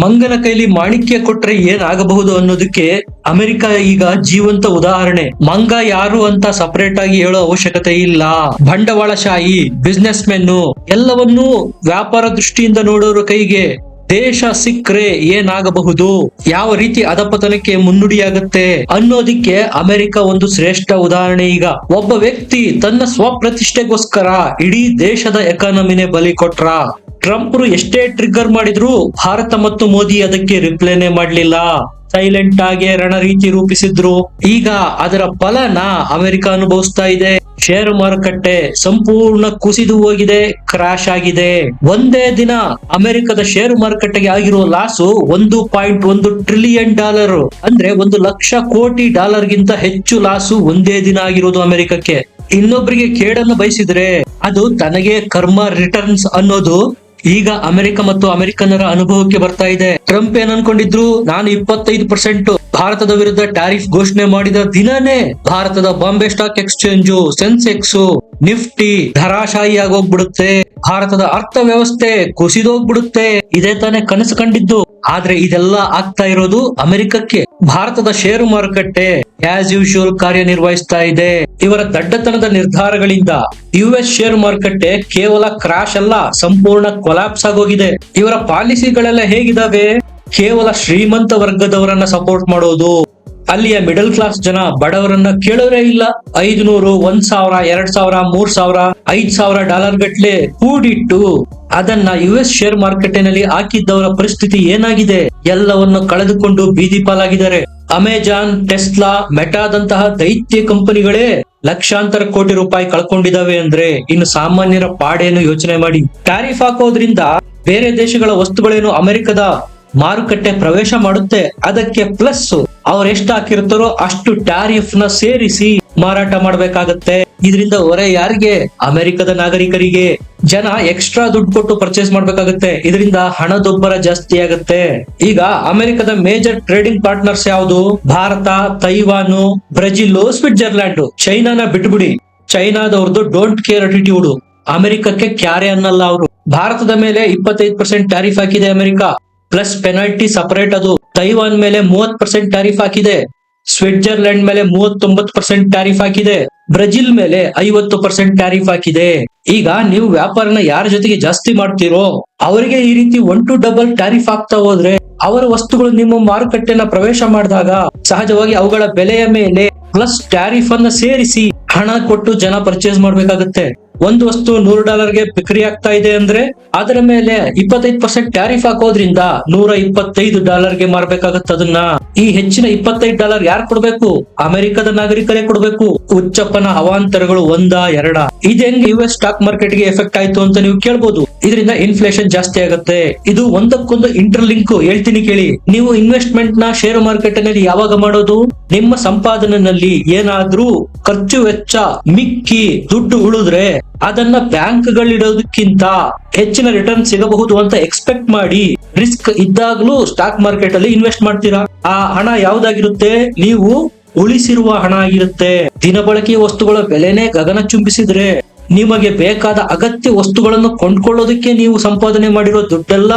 ಮಂಗನ ಕೈಲಿ ಮಾಣಿಕ್ಯ ಕೊಟ್ರೆ ಏನಾಗಬಹುದು ಅನ್ನೋದಕ್ಕೆ ಅಮೆರಿಕ ಈಗ ಜೀವಂತ ಉದಾಹರಣೆ. ಮಂಗ ಯಾರು ಅಂತ ಸಪರೇಟ್ ಆಗಿ ಹೇಳೋ ಅವಶ್ಯಕತೆ ಇಲ್ಲ. ಬಂಡವಾಳಶಾಹಿ ಬಿಸ್ನೆಸ್ ಮೆನ್ನು ಎಲ್ಲವನ್ನೂ ವ್ಯಾಪಾರ ದೃಷ್ಟಿಯಿಂದ ನೋಡೋರ ಕೈಗೆ ದೇಶ ಸಿಕ್ಕರೆ ಏನಾಗಬಹುದು? ಯಾವ ರೀತಿ ಅಧಪತನಕ್ಕೆ ಮುನ್ನುಡಿಯಾಗುತ್ತೆ ಅನ್ನೋದಿಕ್ಕೆ ಅಮೆರಿಕ ಒಂದು ಶ್ರೇಷ್ಠ ಉದಾಹರಣೆ ಈಗ. ಒಬ್ಬ ವ್ಯಕ್ತಿ ತನ್ನ ಸ್ವಪ್ರತಿಷ್ಠೆಗೋಸ್ಕರ ಇಡೀ ದೇಶದ ಎಕಾನಮಿನೇ ಬಲಿ ಕೊಟ್ರ. ಟ್ರಂಪ್ರು ಎಷ್ಟೇ ಟ್ರಿಗರ್ ಮಾಡಿದ್ರು ಭಾರತ ಮತ್ತು ಮೋದಿ ಅದಕ್ಕೆ ರಿಪ್ಲೈನೇ ಮಾಡ್ಲಿಲ್ಲ. ಸೈಲೆಂಟ್ ಆಗಿ ರಣರೀತಿ ರೂಪಿಸಿದ್ರು. ಈಗ ಅದರ ಫಲನ ಅಮೆರಿಕ ಅನುಭವಿಸ್ತಾ ಇದೆ. ಷೇರು ಮಾರುಕಟ್ಟೆ ಸಂಪೂರ್ಣ ಕುಸಿದು ಹೋಗಿದೆ ಕ್ರಾಶ್ ಆಗಿದೆ. ಒಂದೇ ದಿನ ಅಮೆರಿಕದ ಷೇರು ಮಾರುಕಟ್ಟೆಗೆ ಆಗಿರುವ ಲಾಸು ಒಂದು ಪಾಯಿಂಟ್ ಒಂದು ಟ್ರಿಲಿಯನ್ ಡಾಲರ್ ಅಂದ್ರೆ ಒಂದು ಲಕ್ಷ ಕೋಟಿ ಡಾಲರ್ ಗಿಂತ ಹೆಚ್ಚು ಲಾಸು ಒಂದೇ ದಿನ ಆಗಿರೋದು ಅಮೆರಿಕಕ್ಕೆ. ಇನ್ನೊಬ್ಬರಿಗೆ ಕೇಡನ್ನು ಬಯಸಿದ್ರೆ ಅದು ತನಗೆ ಕರ್ಮ ರಿಟರ್ನ್ಸ್ ಅನ್ನೋದು ಈಗ ಅಮೆರಿಕ ಮತ್ತು ಅಮೆರಿಕನ್ನರ ಅನುಭವಕ್ಕೆ ಬರ್ತಾ ಇದೆ. ಟ್ರಂಪ್ ಏನ್ ಅನ್ಕೊಂಡಿದ್ರು ನಾನು ಇಪ್ಪತ್ತೈದು ಪರ್ಸೆಂಟ್ ಭಾರತದ ವಿರುದ್ಧ ಟ್ಯಾರಿಫ್ ಘೋಷಣೆ ಮಾಡಿದ ದಿನನೇ ಭಾರತದ ಬಾಂಬೆ ಸ್ಟಾಕ್ ಎಕ್ಸ್ಚೇಂಜ್, ಸೆನ್ಸೆಕ್ಸ್, ನಿಫ್ಟಿ ಧರಾಶಾಹಿ ಆಗೋಗ್ಬಿಡುತ್ತೆ. ಭಾರತದ ಅರ್ಥವ್ಯವಸ್ಥೆ ಕುಸಿದೋಗ್ಬಿಡುತ್ತೆ ಇದೇ ತಾನೇ ಕನಸು ಕಂಡಿದ್ದು. ಆದ್ರೆ ಇದೆಲ್ಲ ಆಗ್ತಾ ಇರೋದು ಅಮೆರಿಕಕ್ಕೆ. ಭಾರತದ ಷೇರು ಮಾರುಕಟ್ಟೆ ಆಸ್ ಯೂಶುವಲ್ ಕಾರ್ಯನಿರ್ವಹಿಸ್ತಾ ಇದೆ. ಇವರ ದಡ್ಡತನದ ನಿರ್ಧಾರಗಳಿಂದ ಯುಎಸ್ ಷೇರು ಮಾರುಕಟ್ಟೆ ಕೇವಲ ಕ್ರಾಶ್ ಅಲ್ಲ, ಸಂಪೂರ್ಣ ಕೊಲಾಪ್ಸ್ ಆಗೋಗಿದೆ. ಇವರ ಪಾಲಿಸಿಗಳೆಲ್ಲ ಹೇಗಿದಾವೆ? ಕೇವಲ ಶ್ರೀಮಂತ ವರ್ಗದವರನ್ನ ಸಪೋರ್ಟ್ ಮಾಡೋದು. ಅಲ್ಲಿಯ ಮಿಡಲ್ ಕ್ಲಾಸ್ ಜನ ಬಡವರನ್ನ ಕೇಳೋರೇ ಇಲ್ಲ. ಐದುನೂರು, ಒಂದ್ ಸಾವಿರ, ಎರಡ್ ಸಾವಿರ, ಮೂರ್ ಸಾವಿರ, ಐದ್ ಸಾವಿರ ಡಾಲರ್ ಗಟ್ಲೆ ಕೂಡಿಟ್ಟು ಅದನ್ನ ಯು ಎಸ್ ಶೇರ್ ಮಾರುಕಟ್ಟೆನಲ್ಲಿ ಹಾಕಿದ್ದವರ ಪರಿಸ್ಥಿತಿ ಏನಾಗಿದೆ? ಎಲ್ಲವನ್ನು ಕಳೆದುಕೊಂಡು ಬೀದಿ ಪಾಲಾಗಿದ್ದಾರೆ. ಅಮೆಜಾನ್ ಟೆಸ್ಲಾ ಮೆಟಾದಂತಹ ದೈತ್ಯ ಕಂಪನಿಗಳೇ ಲಕ್ಷಾಂತರ ಕೋಟಿ ರೂಪಾಯಿ ಕಳ್ಕೊಂಡಿದಾವೆ ಅಂದ್ರೆ ಇನ್ನು ಸಾಮಾನ್ಯರ ಪಾಡೇನು ಯೋಚನೆ ಮಾಡಿ ಟ್ಯಾರಿಫ್ ಹಾಕೋದ್ರಿಂದ ಬೇರೆ ದೇಶಗಳ ವಸ್ತುಗಳೇನು ಅಮೆರಿಕದ ಮಾರುಕಟ್ಟೆ ಪ್ರವೇಶ ಮಾಡುತ್ತೆ. ಅದಕ್ಕೆ ಪ್ಲಸ್ ಅವ್ರು ಎಷ್ಟು ಹಾಕಿರ್ತಾರೋ ಅಷ್ಟು ಟ್ಯಾರಿಫ್ನ ಸೇರಿಸಿ ಮಾರಾಟ ಮಾಡ್ಬೇಕಾಗತ್ತೆ. ಇದರಿಂದ ಹೊರೆ ಯಾರಿಗೆ? ಅಮೆರಿಕದ ನಾಗರಿಕರಿಗೆ. ಜನ ಎಕ್ಸ್ಟ್ರಾ ದುಡ್ಡು ಕೊಟ್ಟು ಪರ್ಚೇಸ್ ಮಾಡ್ಬೇಕಾಗತ್ತೆ. ಇದರಿಂದ ಹಣದುಬ್ಬರ ಜಾಸ್ತಿ ಆಗತ್ತೆ. ಈಗ ಅಮೆರಿಕದ ಮೇಜರ್ ಟ್ರೇಡಿಂಗ್ ಪಾರ್ಟ್ನರ್ಸ್ ಯಾವುದು? Bharat, Taiwan, Brazil, Switzerland. ಚೈನಾನ ಬಿಟ್ಬಿಡಿ. ಚೈನಾದವ್ರದ್ದು ಡೋಂಟ್ ಕೇರ್ ಅಟಿಟ್ಯೂಡ್ ಅಮೆರಿಕಕ್ಕೆ ಕ್ಯಾರೆ ಅನ್ನಲ್ಲ ಅವರು. ಭಾರತದ ಮೇಲೆ ಇಪ್ಪತ್ತೈದು ಪರ್ಸೆಂಟ್ ಟ್ಯಾರಿಫ್ ಹಾಕಿದೆ ಅಮೆರಿಕ. ಪ್ಲಸ್ ಪೆನಾಲ್ಟಿ ಸಪರೇಟ್ ಅದು. ತೈವಾನ್ ಮೇಲೆ ಮೂವತ್ ಪರ್ಸೆಂಟ್ ಟ್ಯಾರಿಫ್ ಹಾಕಿದೆ. ಸ್ವಿಟ್ಜರ್ಲೆಂಡ್ ಮೇಲೆ ಮೂವತ್ತೊಂಬತ್ತು ಪರ್ಸೆಂಟ್ ಟ್ಯಾರಿಫ್ ಹಾಕಿದೆ. ಬ್ರೆಜಿಲ್ ಮೇಲೆ ಐವತ್ತು ಪರ್ಸೆಂಟ್ ಟ್ಯಾರಿಫ್ ಹಾಕಿದೆ. ಈಗ ನೀವು ವ್ಯಾಪಾರನ ಯಾರ ಜೊತೆಗೆ ಜಾಸ್ತಿ ಮಾಡ್ತೀರೋ, ಅವರಿಗೆ ಈ ರೀತಿ ಒನ್ ಟು ಡಬಲ್ ಟ್ಯಾರಿಫ್ ಆಗ್ತಾ ಹೋದ್ರೆ, ಅವರ ವಸ್ತುಗಳು ನಿಮ್ಮ ಮಾರುಕಟ್ಟೆನ ಪ್ರವೇಶ ಮಾಡಿದಾಗ, ಸಹಜವಾಗಿ ಅವುಗಳ ಬೆಲೆಯ ಮೇಲೆ ಪ್ಲಸ್ ಟ್ಯಾರಿಫ್ ಅನ್ನ ಸೇರಿಸಿ ಹಣ ಕೊಟ್ಟು ಜನ ಪರ್ಚೇಸ್ ಮಾಡ್ಬೇಕಾಗತ್ತೆ. ಒಂದು ವಸ್ತು ನೂರು ಡಾಲರ್ಗೆ ಬಿಕ್ರಿ ಆಗ್ತಾ ಇದೆ ಅಂದ್ರೆ ಅದರ ಮೇಲೆ ಇಪ್ಪತ್ತೈದು ಪರ್ಸೆಂಟ್ ಟ್ಯಾರಿಫ್ ಹಾಕೋದ್ರಿಂದ ನೂರ ಇಪ್ಪತ್ತೈದು ಡಾಲರ್ಗೆ ಮಾರ್ಬೇಕಾಗತ್ತೆ ಅದನ್ನ. ಈ ಹೆಚ್ಚಿನ ಇಪ್ಪತ್ತೈದು ಡಾಲರ್ ಯಾರು ಕೊಡ್ಬೇಕು? ಅಮೆರಿಕದ ನಾಗರಿಕರೇ ಕೊಡ್ಬೇಕು. ಉಚ್ಚಪ್ಪನ ಅವಾಂತರಗಳು ಒಂದ ಎರಡ. ಇದೆ ಯು ಎಸ್ ಸ್ಟಾಕ್ ಮಾರ್ಕೆಟ್ಗೆ ಎಫೆಕ್ಟ್ ಆಯ್ತು ಅಂತ ನೀವು ಕೇಳ್ಬೋದು. ಇದರಿಂದ ಇನ್ಫ್ಲೇಷನ್ ಜಾಸ್ತಿ ಆಗುತ್ತೆ. ಇದು ಒಂದಕ್ಕೊಂದು ಇಂಟರ್ ಲಿಂಕ್ ಹೇಳ್ತೀನಿ ಕೇಳಿ. ನೀವು ಇನ್ವೆಸ್ಟ್ಮೆಂಟ್ನ ಶೇರ್ ಮಾರ್ಕೆಟ್ನಲ್ಲಿ ಯಾವಾಗ ಮಾಡೋದು? ನಿಮ್ಮ ಸಂಪಾದನೆಯಲ್ಲಿ ಏನಾದ್ರೂ ಖರ್ಚು ವೆಚ್ಚ ಮಿಕ್ಕಿ ದುಡ್ಡು ಉಳಿದ್ರೆ ಅದನ್ನ ಬ್ಯಾಂಕ್ ಗಳಿಡೋದಕ್ಕಿಂತ ಹೆಚ್ಚಿನ ರಿಟರ್ನ್ ಸಿಗಬಹುದು ಅಂತ ಎಕ್ಸ್ಪೆಕ್ಟ್ ಮಾಡಿ ರಿಸ್ಕ್ ಇದ್ದಾಗ್ಲೂ ಸ್ಟಾಕ್ ಮಾರ್ಕೆಟ್ ಅಲ್ಲಿ ಇನ್ವೆಸ್ಟ್ ಮಾಡ್ತೀರಾ? ಆ ಹಣ ಯಾವ್ದಾಗಿರುತ್ತೆ? ನೀವು ಉಳಿಸಿರುವ ಹಣ ಆಗಿರುತ್ತೆ. ದಿನಬಳಕೆಯ ವಸ್ತುಗಳ ಬೆಲೆನೇ ಗಗನ ಚುಂಬಿಸಿದ್ರೆ ನಿಮಗೆ ಬೇಕಾದ ಅಗತ್ಯ ವಸ್ತುಗಳನ್ನು ಕೊಂಡ್ಕೊಳ್ಳೋದಕ್ಕೆ ನೀವು ಸಂಪಾದನೆ ಮಾಡಿರೋ ದುಡ್ಡೆಲ್ಲ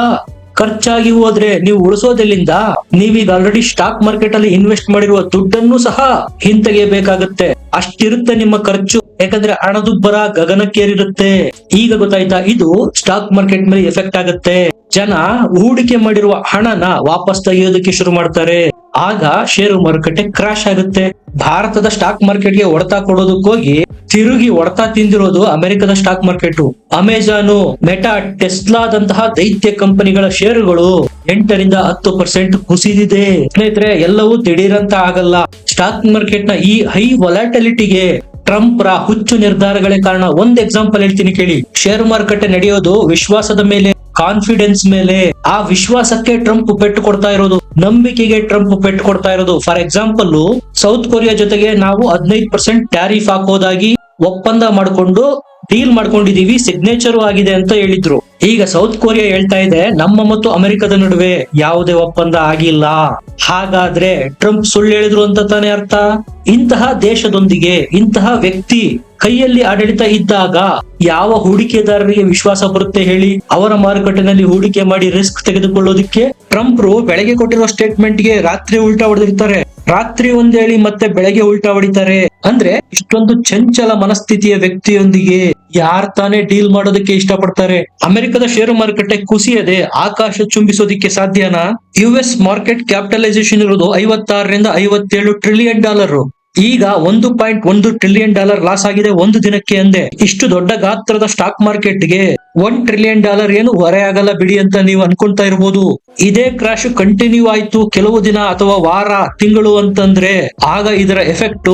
ಖರ್ಚಾಗಿ ಹೋದ್ರೆ ನೀವು ಉಳಿಸೋದೆಲ್ಲಿಂದ? ನೀವೀಗ ಆಲ್ರೆಡಿ ಸ್ಟಾಕ್ ಮಾರ್ಕೆಟ್ ಅಲ್ಲಿ ಇನ್ವೆಸ್ಟ್ ಮಾಡಿರುವ ದುಡ್ಡನ್ನು ಸಹ ಹಿಂತೆಗೆಯಬೇಕಾಗತ್ತೆ. ಅಷ್ಟಿರುತ್ತೆ ನಿಮ್ಮ ಖರ್ಚು. ಯಾಕಂದ್ರೆ ಹಣದುಬ್ಬರ ಗಗನಕ್ಕೇರಿರುತ್ತೆ. ಈಗ ಗೊತ್ತಾಯ್ತಾ? ಇದು ಸ್ಟಾಕ್ ಮಾರ್ಕೆಟ್ ಮೇಲೆ ಎಫೆಕ್ಟ್ ಆಗುತ್ತೆ. ಜನ ಹೂಡಿಕೆ ಮಾಡಿರುವ ಹಣನ ವಾಪಸ್ ತೆಗೆಯೋದಕ್ಕೆ ಶುರು ಮಾಡ್ತಾರೆ. ಆಗ ಷೇರು ಮಾರುಕಟ್ಟೆ ಕ್ರಾಶ್ ಆಗುತ್ತೆ. ಭಾರತದ ಸ್ಟಾಕ್ ಮಾರ್ಕೆಟ್ಗೆ ಹೊಡೆತ ಕೊಡೋದಕ್ಕೋಗಿ ತಿರುಗಿ ಹೊಡೆತ ತಿಂದಿರೋದು ಅಮೆರಿಕದ ಸ್ಟಾಕ್ ಮಾರ್ಕೆಟ್ ಅಮೆಜಾನು ಮೆಟಾ ಟೆಸ್ಲಾದಂತಹ ದೈತ್ಯ ಕಂಪನಿಗಳ ಷೇರುಗಳು ಎಂಟರಿಂದ ಹತ್ತು ಪರ್ಸೆಂಟ್ ಕುಸಿದಿದೆ. ಸ್ನೇಹಿತರೆ, ಎಲ್ಲವೂ ದಿಢೀರಂತ ಆಗಲ್ಲ. ಸ್ಟಾಕ್ ಮಾರ್ಕೆಟ್ನ ಈ ಹೈ ವೊಲಾಟಿಲಿಟಿಗೆ ಟ್ರಂಪ್ ರ ಹುಚ್ಚು ನಿರ್ಧಾರಗಳೇ ಕಾರಣ. ಒಂದ್ ಎಕ್ಸಾಂಪಲ್ ಹೇಳ್ತೀನಿ ಕೇಳಿ. ಶೇರ್ ಮಾರುಕಟ್ಟೆ ನಡೆಯೋದು ವಿಶ್ವಾಸದ ಮೇಲೆ ಕಾನ್ಫಿಡೆನ್ಸ್ ಮೇಲೆ ಆ ವಿಶ್ವಾಸಕ್ಕೆ ಟ್ರಂಪ್ ಪೆಟ್ಟು ಕೊಡ್ತಾ ಇರೋದು, ನಂಬಿಕೆಗೆ ಟ್ರಂಪ್ ಪೆಟ್ಟು ಕೊಡ್ತಾ ಇರೋದು. ಫಾರ್ ಎಕ್ಸಾಂಪಲ್ ಸೌತ್ ಕೊರಿಯಾ ಜೊತೆಗೆ ನಾವು ಹದಿನೈದು ಪರ್ಸೆಂಟ್ ಟ್ಯಾರಿಫ್ ಹಾಕೋದಾಗಿ ಒಪ್ಪಂದ ಮಾಡಿಕೊಂಡು ಡೀಲ್ ಮಾಡ್ಕೊಂಡಿದೀವಿ ಸಿಗ್ನೇಚರ್ ಆಗಿದೆ ಅಂತ ಹೇಳಿದ್ರು. ಈಗ ಸೌತ್ ಕೊರಿಯಾ ಹೇಳ್ತಾ ಇದೆ, ನಮ್ಮ ಮತ್ತು ಅಮೆರಿಕದ ನಡುವೆ ಯಾವುದೇ ಒಪ್ಪಂದ ಆಗಿಲ್ಲ. ಹಾಗಾದ್ರೆ ಟ್ರಂಪ್ ಸುಳ್ಳು ಹೇಳಿದ್ರು ಅಂತ ತಾನೇ ಅರ್ಥ? ಇಂತಹ ದೇಶದೊಂದಿಗೆ, ಇಂತಹ ವ್ಯಕ್ತಿ ಕೈಯಲ್ಲಿ ಆಡಳಿತ ಇದ್ದಾಗ ಯಾವ ಹೂಡಿಕೆದಾರರಿಗೆ ವಿಶ್ವಾಸ ಬರುತ್ತೆ ಹೇಳಿ, ಅವರ ಮಾರುಕಟ್ಟೆನಲ್ಲಿ ಹೂಡಿಕೆ ಮಾಡಿ ರಿಸ್ಕ್ ಟ್ರಂಪ್ ಟ್ರಂಪ್ರು ಬೆಳಗ್ಗೆ ಕೊಟ್ಟಿರೋ ಸ್ಟೇಟ್ಮೆಂಟ್ಗೆ ರಾತ್ರಿ ಉಲ್ಟಾ ಹೊಡೆದಿರ್ತಾರೆ. ರಾತ್ರಿ ಒಂದ್ ಹೇಳಿ ಮತ್ತೆ ಬೆಳಗ್ಗೆ ಉಲ್ಟಾ ಹೊಡಿತಾರೆ. ಅಂದ್ರೆ ಇಷ್ಟೊಂದು ಚಂಚಲ ಮನಸ್ಥಿತಿಯ ವ್ಯಕ್ತಿಯೊಂದಿಗೆ ಯಾರ್ ತಾನೇ ಡೀಲ್ ಮಾಡೋದಕ್ಕೆ ಇಷ್ಟಪಡ್ತಾರೆ? ಅಮೆರಿಕದ ಷೇರು ಮಾರುಕಟ್ಟೆ ಕುಸಿಯದೆ ಆಕಾಶ ಚುಂಬಿಸೋದಿಕ್ಕೆ ಸಾಧ್ಯನಾ? ಯು ಎಸ್ ಮಾರ್ಕೆಟ್ ಕ್ಯಾಪಿಟಲೈಸೇಷನ್ ಇರೋದು ಐವತ್ತಾರರಿಂದ ಐವತ್ತೇಳು ಟ್ರಿಲಿಯನ್ ಡಾಲರ್. ಈಗ ಒಂದು ಪಾಯಿಂಟ್ ಒಂದು ಟ್ರಿಲಿಯನ್ ಡಾಲರ್ ಲಾಸ್ ಆಗಿದೆ ಒಂದು ದಿನಕ್ಕೆ ಅಂದೆ. ಇಷ್ಟು ದೊಡ್ಡ ಗಾತ್ರದ ಸ್ಟಾಕ್ ಮಾರ್ಕೆಟ್ಗೆ ಒನ್ ಟ್ರಿಲಿಯನ್ ಡಾಲರ್ ಏನು ಹೊರೆ ಆಗಲ್ಲ ಬಿಡಿ ಅಂತ ನೀವು ಅನ್ಕೊಂತಾ ಇರ್ಬೋದು. ಇದೇ ಕ್ರಾಶ್ ಕಂಟಿನ್ಯೂ ಆಯ್ತು ಕೆಲವು ದಿನ ಅಥವಾ ವಾರ, ತಿಂಗಳು ಅಂತಂದ್ರೆ ಆಗ ಇದರ ಎಫೆಕ್ಟ್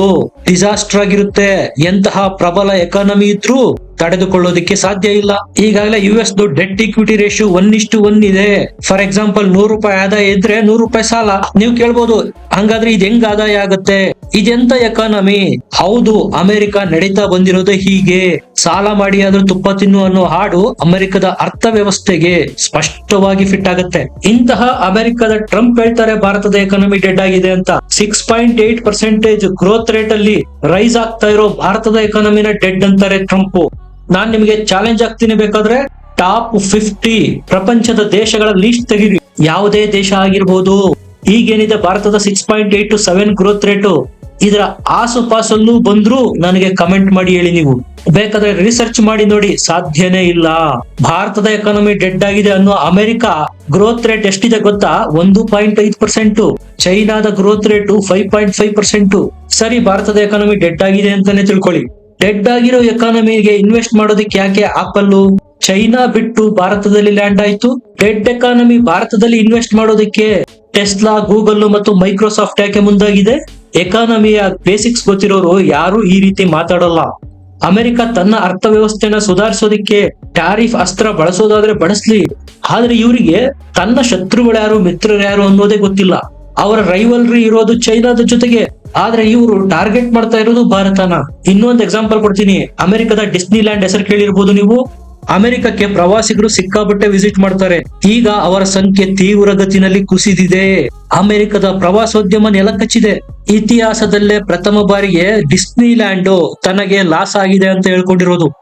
ಡಿಸಾಸ್ಟರ್ ಆಗಿರುತ್ತೆ. ಎಂತಹ ಪ್ರಬಲ ಎಕಾನಮಿ ಇದ್ರೂ ತಡೆದುಕೊಳ್ಳೋದಕ್ಕೆ ಸಾಧ್ಯ ಇಲ್ಲ. ಈಗಾಗಲೇ U S debt equity ratio one ಇಷ್ಟು ಒನ್ ಇದೆ. ಫಾರ್ ಎಕ್ಸಾಂಪಲ್ ನೂರು ರೂಪಾಯಿ ಆದಾಯ ಇದ್ರೆ ನೂರು ರೂಪಾಯಿ ಸಾಲ. ನೀವು ಕೇಳ್ಬೋದು, ಹಂಗಾದ್ರೆ ಇದು ಹೆಂಗ್ ಆದಾಯ ಆಗುತ್ತೆ? ಇದೆಂತ ಎಕಾನಮಿ ಹೌದು, ಅಮೆರಿಕ ನಡೀತಾ ಬಂದಿರೋದೇ ಹೀಗೆ. ಸಾಲ ಮಾಡಿ ಆದ್ರೂ ತುಪ್ಪ ತಿನ್ನು ಅನ್ನೋ ಹಾಡು ಅಮೆರಿಕದ ಅರ್ಥವ್ಯವಸ್ಥೆಗೆ ಸ್ಪಷ್ಟವಾಗಿ ಫಿಟ್ ಆಗುತ್ತೆ. ಇಂತಹ ಅಮೆರಿಕದ ಟ್ರಂಪ್ ಹೇಳ್ತಾರೆ, ಭಾರತದ ಎಕಾನಮಿ ಡೆಡ್ ಆಗಿದೆ ಅಂತ. Six point eight percentage growth rate ಅಲ್ಲಿ ರೈಸ್ ಆಗ್ತಾ ಇರೋ ಭಾರತದ ಎಕಾನಮಿನ ಡೆಡ್ ಅಂತಾರೆ ಟ್ರಂಪ್. ನಾನ್ ನಿಮಗೆ ಚಾಲೆಂಜ್ ಆಗ್ತೀನಿ ಬೇಕಾದ್ರೆ ಟಾಪ್ ಫಿಫ್ಟಿ ಪ್ರಪಂಚದ ದೇಶಗಳ ಲೀಸ್ಟ್ ತೆಗೀರಿ. ಯಾವುದೇ ದೇಶ ಆಗಿರ್ಬೋದು, ಈಗೇನಿದೆ ಭಾರತದ six point eight to seven growth rate ಇದರ ಆಸುಪಾಸಲ್ಲೂ ಬಂದ್ರು ನನಗೆ ಕಮೆಂಟ್ ಮಾಡಿ ಹೇಳಿ ನೀವು. ಬೇಕಾದ್ರೆ ರಿಸರ್ಚ್ ಮಾಡಿ ನೋಡಿ, ಸಾಧ್ಯನೇ ಇಲ್ಲ. ಭಾರತದ ಎಕಾನಮಿ ಡೆಡ್ ಆಗಿದೆ ಅನ್ನೋ ಅಮೆರಿಕ ಗ್ರೋತ್ ರೇಟ್ ಎಷ್ಟಿದೆ ಗೊತ್ತಾ? ಒಂದು ಪಾಯಿಂಟ್ ಐದು ಪರ್ಸೆಂಟ್ ಚೈನಾದ growth rate five point five percent ಸರಿ, ಭಾರತದ ಎಕಾನಮಿ ಡೆಡ್ ಆಗಿದೆ ಅಂತಾನೆ ತಿಳ್ಕೊಳ್ಳಿ. ಡೆಡ್ ಆಗಿರೋ ಎಕಾನಮಿಗೆ ಇನ್ವೆಸ್ಟ್ ಮಾಡೋದಕ್ಕೆ ಯಾಕೆ ಆಪಲ್ಲು ಚೈನಾ ಬಿಟ್ಟು ಭಾರತದಲ್ಲಿ ಲ್ಯಾಂಡ್ ಆಯ್ತು. ಡೆಡ್ ಎಕಾನಮಿ ಭಾರತದಲ್ಲಿ ಇನ್ವೆಸ್ಟ್ ಮಾಡೋದಕ್ಕೆ ಟೆಸ್ಲಾ ಗೂಗಲ್ ಮತ್ತು ಮೈಕ್ರೋಸಾಫ್ಟ್ ಯಾಕೆ ಮುಂದಾಗಿದೆ? ಎಕಾನಮಿಯ ಬೇಸಿಕ್ಸ್ ಗೊತ್ತಿರೋರು ಯಾರು ಈ ರೀತಿ ಮಾತಾಡಲ್ಲ. ಅಮೆರಿಕ ತನ್ನ ಅರ್ಥವ್ಯವಸ್ಥೆನ ಸುಧಾರಿಸೋದಕ್ಕೆ ಟ್ಯಾರಿಫ್ ಅಸ್ತ್ರ ಬಳಸೋದಾದ್ರೆ ಬಳಸ್ಲಿ. ಆದ್ರೆ ಇವರಿಗೆ ತನ್ನ ಶತ್ರುಗಳು ಯಾರು, ಮಿತ್ರರು ಯಾರು ಅನ್ನೋದೇ ಗೊತ್ತಿಲ್ಲ. ಅವರ ರೈವಲ್ರಿ ಇರೋದು ಚೈನಾದ ಜೊತೆಗೆ. ಆದ್ರೆ ಇವರು ಟಾರ್ಗೆಟ್ ಮಾಡ್ತಾ ಇರೋದು ಭಾರತನ. ಇನ್ನೊಂದು ಎಕ್ಸಾಂಪಲ್ ಕೊಡ್ತೀನಿ. ಅಮೆರಿಕದ ಡಿಸ್ನಿಲ್ಯಾಂಡ್ ಹೆಸರು ಕೇಳಿರ್ಬೋದು ನೀವು. ಅಮೆರಿಕಕ್ಕೆ ಪ್ರವಾಸಿಗರು ಸಿಕ್ಕಾಪಟ್ಟೆ ವಿಸಿಟ್ ಮಾಡ್ತಾರೆ. ಈಗ ಅವರ ಸಂಖ್ಯೆ ತೀವ್ರ ಗತಿನಲ್ಲಿ ಕುಸಿದಿದೆ. ಅಮೆರಿಕದ ಪ್ರವಾಸೋದ್ಯಮ ನೆಲಕಚ್ಚಿದೆ. ಇತಿಹಾಸದಲ್ಲೇ ಪ್ರಥಮ ಬಾರಿಗೆ ಡಿಸ್ನಿ ಲ್ಯಾಂಡ್ ತನಗೆ ಲಾಸ್ ಆಗಿದೆ ಅಂತ ಹೇಳ್ಕೊಂಡಿರೋದು.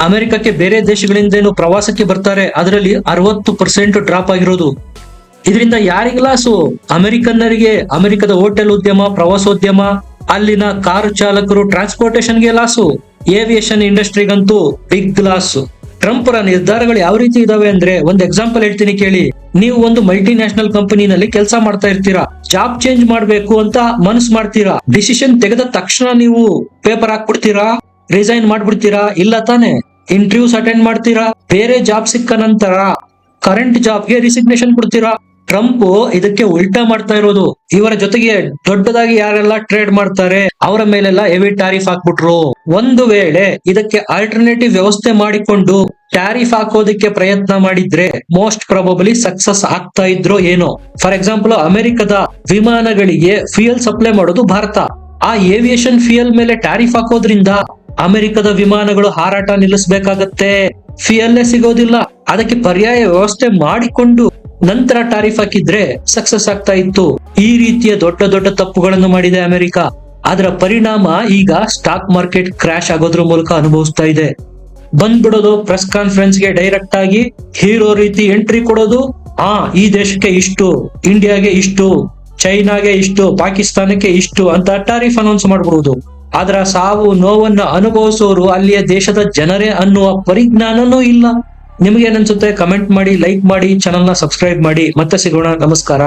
ಅಮೆರಿಕಕ್ಕೆ ಬೇರೆ ದೇಶಗಳಿಂದೇನು ಪ್ರವಾಸಕ್ಕೆ ಬರ್ತಾರೆ. ಅದರಲ್ಲಿ ಅರವತ್ತು ಪರ್ಸೆಂಟ್ ಡ್ರಾಪ್ ಆಗಿರೋದು. ಇದರಿಂದ ಯಾರಿಗೆ ಲಾಸು? ಅಮೆರಿಕನ್ನರಿಗೆ. ಅಮೆರಿಕದ ಹೋಟೆಲ್ ಉದ್ಯಮ, ಪ್ರವಾಸೋದ್ಯಮ, ಅಲ್ಲಿನ ಕಾರು ಚಾಲಕರು ಟ್ರಾನ್ಸ್ಪೋರ್ಟೇಷನ್ಗೆ ಲಾಸು. ಏವಿಯೇಷನ್ ಇಂಡಸ್ಟ್ರಿಗಂತೂ ಬಿಗ್ ಲಾಸ್ ಟ್ರಂಪ್ರ ನಿರ್ಧಾರಗಳು ಯಾವ ರೀತಿ ಇದಾವೆ ಅಂದ್ರೆ ಒಂದು ಎಕ್ಸಾಂಪಲ್ ಹೇಳ್ತೀನಿ ಕೇಳಿ. ನೀವು ಒಂದು ಮಲ್ಟಿ ನ್ಯಾಷನಲ್ ಕಂಪನಿನಲ್ಲಿ ಕೆಲಸ ಮಾಡ್ತಾ ಇರ್ತೀರಾ ಜಾಬ್ ಚೇಂಜ್ ಮಾಡ್ಬೇಕು ಅಂತ ಮನಸ್ ಮಾಡ್ತೀರಾ ಡಿಸಿಷನ್ ತೆಗೆದ ತಕ್ಷಣ ನೀವು ಪೇಪರ್ ಹಾಕ್ಬಿಡ್ತೀರಾ ರಿಸೈನ್ ಮಾಡ್ಬಿಡ್ತೀರಾ, ಇಲ್ಲ ತಾನೆ? ಇಂಟರ್ವ್ಯೂಸ್ ಅಟೆಂಡ್ ಮಾಡ್ತೀರಾ, ಬೇರೆ ಜಾಬ್ ಸಿಕ್ಕ ನಂತರ ಕರೆಂಟ್ ಜಾಬ್ಗೆ ರಿಸಿಗ್ನೇಷನ್ ಕೊಡ್ತೀರಾ? ಟ್ರಂಪ್ ಇದಕ್ಕೆ ಉಲ್ಟಾ ಮಾಡ್ತಾ ಇರೋದು. ಇವರ ಜೊತೆಗೆ ದೊಡ್ಡದಾಗಿ ಯಾರೆಲ್ಲ ಟ್ರೇಡ್ ಮಾಡ್ತಾರೆ, ಅವರ ಮೇಲೆಲ್ಲ ಹೆವಿ ಟ್ಯಾರಿಫ್ ಹಾಕ್ಬಿಟ್ರು. ಒಂದು ವೇಳೆ ಇದಕ್ಕೆ ಆಲ್ಟರ್ನೇಟಿವ್ ವ್ಯವಸ್ಥೆ ಮಾಡಿಕೊಂಡು ಟ್ಯಾರಿಫ್ ಹಾಕೋದಕ್ಕೆ ಪ್ರಯತ್ನ ಮಾಡಿದ್ರೆ ಮೋಸ್ಟ್ ಪ್ರಾಬಬಲಿ ಸಕ್ಸಸ್ ಆಗ್ತಾ ಇದ್ರೋ ಏನೋ. ಫಾರ್ ಎಕ್ಸಾಂಪಲ್ ಅಮೆರಿಕದ ವಿಮಾನಗಳಿಗೆ ಫ್ಯೂಯಲ್ ಸಪ್ಲೈ ಮಾಡೋದು ಭಾರತ. ಆ ಏವಿಯೇಷನ್ ಫ್ಯೂಯಲ್ ಮೇಲೆ ಟ್ಯಾರಿಫ್ ಹಾಕೋದ್ರಿಂದ ಅಮೆರಿಕದ ವಿಮಾನಗಳು ಹಾರಾಟ ನಿಲ್ಲಿಸಬೇಕಾಗತ್ತೆ. ಫ್ಯೂಯಲ್ಲೇ ಸಿಗೋದಿಲ್ಲ. ಅದಕ್ಕೆ ಪರ್ಯಾಯ ವ್ಯವಸ್ಥೆ ಮಾಡಿಕೊಂಡು ನಂತರ ಟಾರಿಫ್ ಹಾಕಿದ್ರೆ ಸಕ್ಸಸ್ ಆಗ್ತಾ ಇತ್ತು. ಈ ರೀತಿಯ ದೊಡ್ಡ ದೊಡ್ಡ ತಪ್ಪುಗಳನ್ನು ಮಾಡಿದೆ ಅಮೆರಿಕ. ಅದರ ಪರಿಣಾಮ ಈಗ ಸ್ಟಾಕ್ ಮಾರ್ಕೆಟ್ ಕ್ರಾಶ್ ಆಗೋದ್ರ ಮೂಲಕ ಅನುಭವಿಸ್ತಾ ಇದೆ. ಬಂದ್ಬಿಡೋದು ಪ್ರೆಸ್ ಕಾನ್ಫರೆನ್ಸ್ಗೆ ಡೈರೆಕ್ಟ್ ಆಗಿ ಹೀರೋ ರೀತಿ ಎಂಟ್ರಿ ಕೊಡೋದು, ಆ, ಈ ದೇಶಕ್ಕೆ ಇಷ್ಟು, ಇಂಡಿಯಾಗೆ ಇಷ್ಟು, ಚೈನಾಗೆ ಇಷ್ಟು, ಪಾಕಿಸ್ತಾನಕ್ಕೆ ಇಷ್ಟು ಅಂತ ಟಾರಿಫ್ ಅನೌನ್ಸ್ ಮಾಡ್ಬಿಡುವುದು ಅದರ ಸಾವು ನೋವನ್ನು ಅನುಭವಿಸೋರು ಅಲ್ಲಿಯ ದೇಶದ ಜನರೇ ಅನ್ನುವ ಪರಿಜ್ಞಾನನೂ ಇಲ್ಲ. ನಿಮ್ಗೆ ಕಮೆಂಟ್ ಮಾಡಿ ಲೈಕ್ ಮಾಡಿ ಚಾನಲ್ನ ಸಬ್ಸ್ಕ್ರೈಬ್ ಮಾಡಿ. ಮತ್ತೆ ಸಿಗೋಣ. ನಮಸ್ಕಾರ.